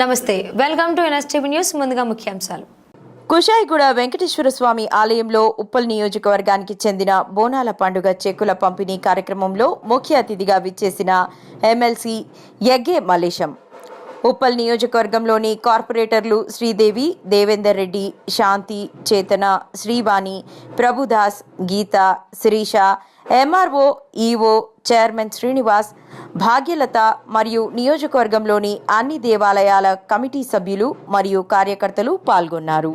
నమస్తే. Welcome to NSTV news ముందుగా ముఖ్యాంశాలు. కుషాయిగూడ వెంకటేశ్వర స్వామి ఆలయంలో ఉప్పల్ నియోజకవర్గానికి చెందిన బోనాల పండుగ చెక్కుల పంపిణీ కార్యక్రమంలో ముఖ్య అతిథిగా విచ్చేసిన ఎమ్మెల్సీ యగ్గే మలేశం ఉప్పల్ నియోజకవర్గంలోని కార్పొరేటర్లు Sridevi Devender Reddy Shanti Chetana Srivani Prabhudas Geetha Sireesha MRO EO chairman Srinivas Bhagyalatha మరియు నియోజకవర్గంలోని అన్ని దేవాలయాల కమిటీ సభ్యులు మరియు కార్యకర్తలు పాల్గొన్నారు.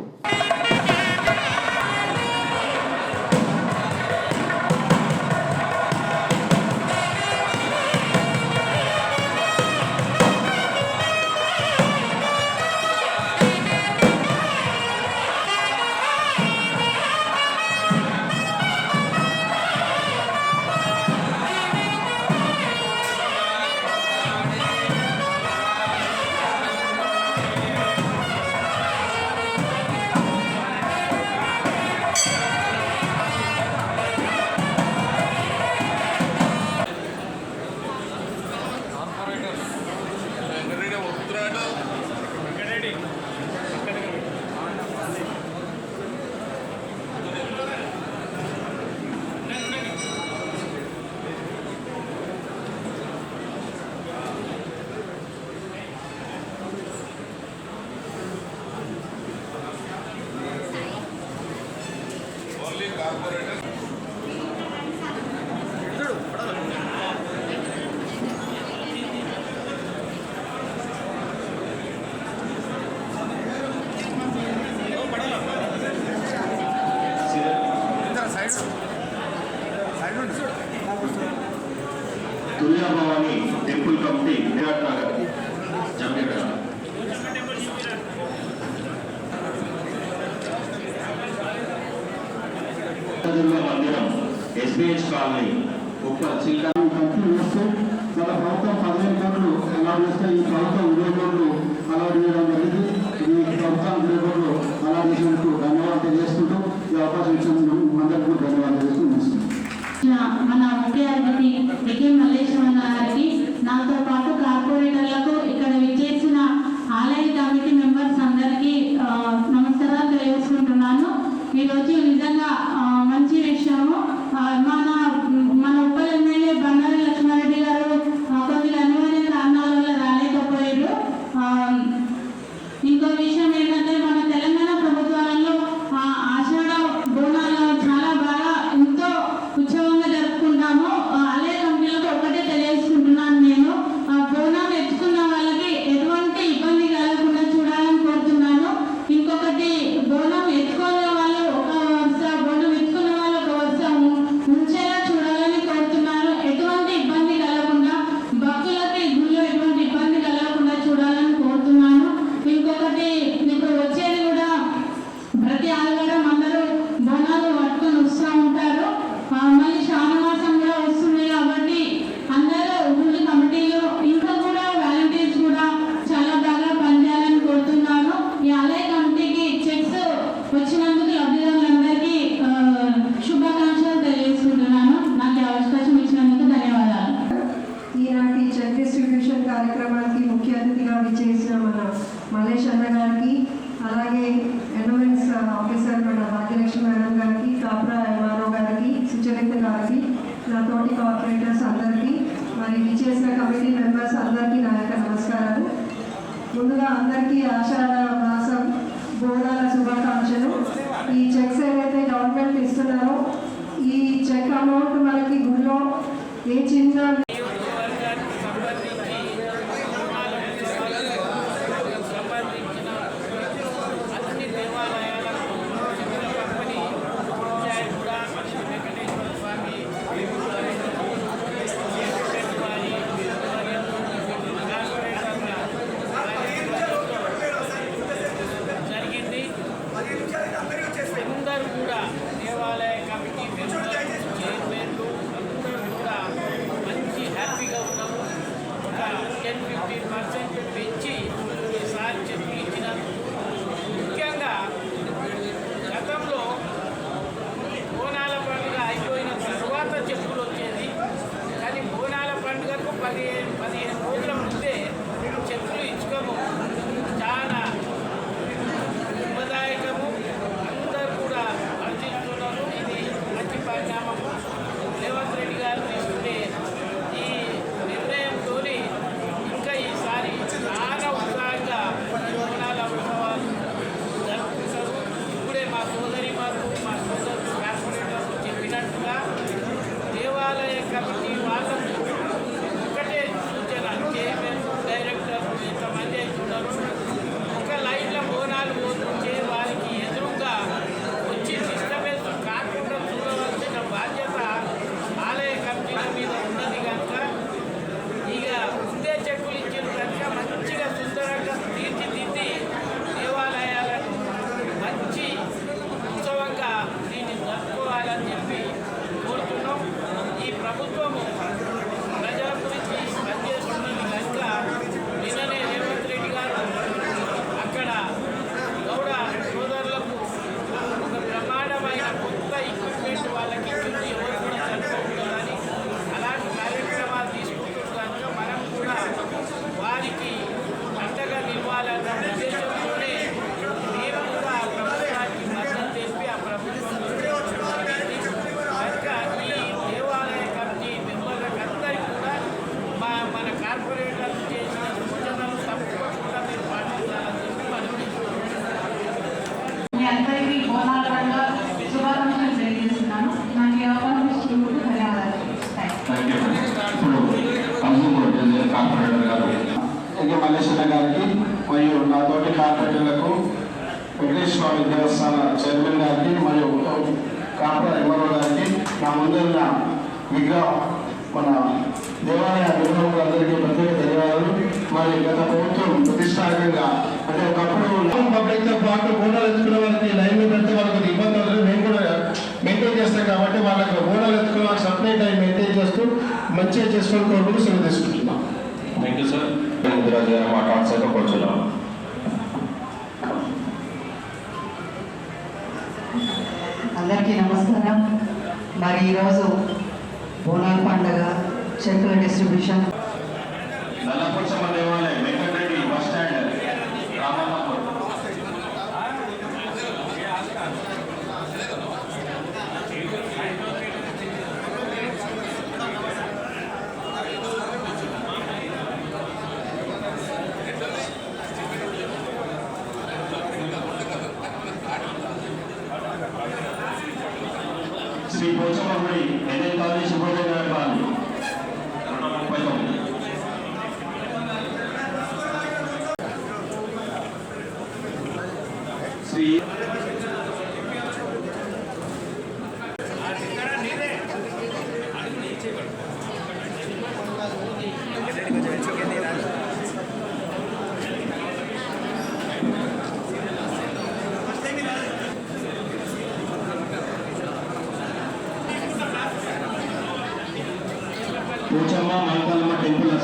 దుర్గా మందిరం ఎస్బిహెచ్ కాలనీ ఉప్పల్ శ్రీకాకుళం ఖర్చు వేస్తూ మన ప్రభుత్వం పదిహేను కోట్లు అలాట్ చేస్తే ఈ ప్రభుత్వం ఇరవై కోట్లు అలాట్ చేయడం జరిగింది. ఈ ప్రభుత్వం ఇరవై కోట్లు అలాట్ చేసినందుకు ధన్యవాదాలు తెలియజేసుకుంటూ ఈ అవకాశం ఇచ్చినందుకు అందరికీ ధన్యవాదాలు తెలియజేస్తూ. మన ముఖ్య అతిథి వికే మల్లేశ్వర గారికి నాతో పాటు కార్పొరేటర్లకు ఇక్కడ విచ్చేసిన ఆలయ కమిటీ మెంబర్స్ అందరికీ నమస్కారాలు తెలియజేసుకుంటున్నాను. ఈరోజు విజయలక్ష్మి గారికి నా తోటి కార్పొరేటర్స్ అందరికీ మరి విచేసిన కమిటీ మెంబర్స్ అందరికీ నా యొక్క నమస్కారాలు. ముందుగా అందరికీ ఆషాఢ మాసం బోనాల శుభాకాంక్షలు. ఈ చెక్స్ ఏవైతే గవర్నమెంట్ ఇస్తున్నారో ఈ చెక్ అమౌంట్ మనకి గుడిలో ఏ చిన్న ఎగే మల్లేశ్వర గారికి మరియు నా తోటి కార్పొరేటర్లకు వెంకటేశ్వర స్వామి దేవస్థాన చైర్మన్ గారికి మరియు ఎంఆర్ఓ గారికి నా ముందున్న విగ్రహం మన దేవాలయ నిర్వాహకులందరికీ ప్రత్యేక ధన్యవాదాలు. మరి గత ప్రభుత్వం ప్రతిష్టాత్మకంగా అంటే ఒకప్పుడు పబ్లిక్తో పాటు బోనాలు ఎత్తుకునే వాళ్ళకి లైన్ పెడితే వాళ్ళకి ఇబ్బంది అవుతుంది. మేము కూడా మెయింటైన్ చేస్తాం కాబట్టి వాళ్ళకి బోనాలు ఎత్తుకునే వాళ్ళకి సపరేట్ టైం మెయింటైన్ చేస్తూ మంచిగా చేసుకొని కోరుకుంటూ సెలవు తీసుకుంటున్నాం. థ్యాంక్ యూ సార్ ముద్రాజు గారు మాట్లాడసాక కూర్చున్నాం. అందరికీ నమస్కారం. మరి ఈరోజు బోనాల పండుగ చెక్కుల డిస్ట్రిబ్యూషన్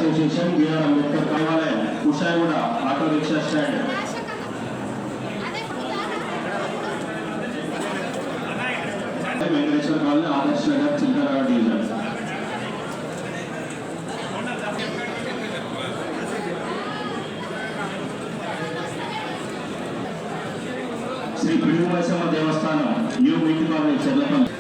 అసోసియేషన్ బిఆర్ అంబేద్కర్ దేవాలయం Kushaiguda auto rickshaw stand. Venkateswara colony Adarsh Nagar Chilkarao division. Shri పిడుగు దేవస్థానం న్యూ మీటి కాలనీ చెల్లపల్లి